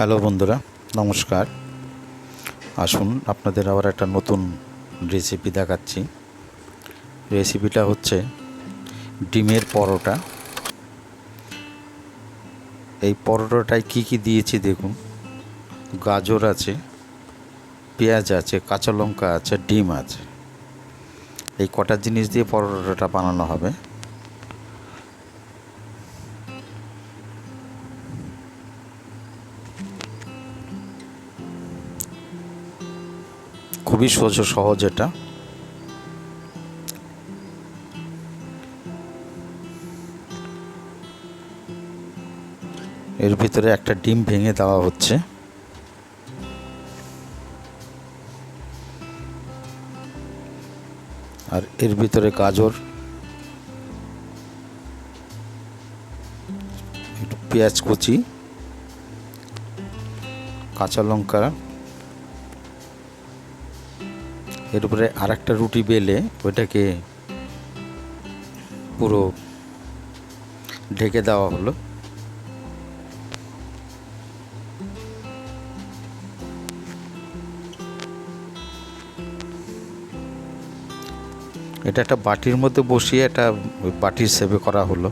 Hello বন্ধুরা, নমস্কার। আসুন আপনাদের আবার একটা নতুন রেসিপি দেখাচ্ছি। রেসিপিটা হচ্ছে ডিমের পরোটা। এই পরোটাটায় কী কী দিয়েছি দেখুন। গাজর আছে, পেঁয়াজ আছে, কাঁচা লঙ্কা আছে, ডিম আছে। এই কটা জিনিস দিয়ে পরোটাটা বানানো হবে। খুবই সোজা সহজ এটা। এর ভিতরে একটা ডিম ভেঙে দেওয়া হচ্ছে। আর এর ভিতরে গাজর, একটু পেঁয়াজ কুচি, কাঁচা লঙ্কা এর উপরে আর একটা রুটি বেলে ওইটাকে পুরো ঢেকে দেওয়া হলো। এটা একটা বাটির মধ্যে বসিয়ে একটা বাটির সেবে করা হলো।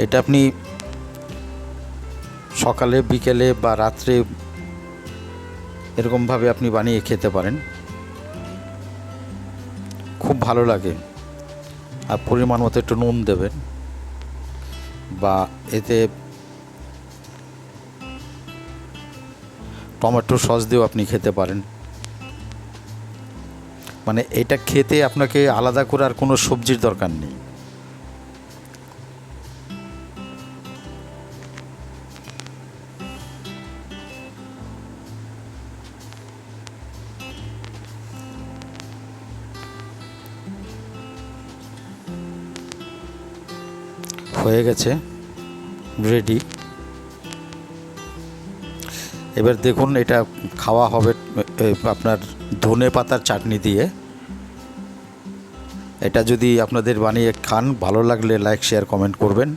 এটা আপনি সকালে, বিকেলে বা রাত্রে এরকমভাবে আপনি বানিয়ে খেতে পারেন। খুব ভালো লাগে। আর পরিমাণ মতো একটু নুন দেবেন বা এতে টমেটো সস দিয়েও আপনি খেতে পারেন। মানে এটা খেতে আপনাকে আলাদা করে আর কোনো সবজির দরকার নেই। হয়ে গেছে রেডি এবার দেখুন এটা খাওয়া হবে আপনার ধনে পাতার চাটনি দিয়ে। এটা যদি আপনাদের বানিয়ে খান, ভালো লাগলে লাইক শেয়ার কমেন্ট করবেন।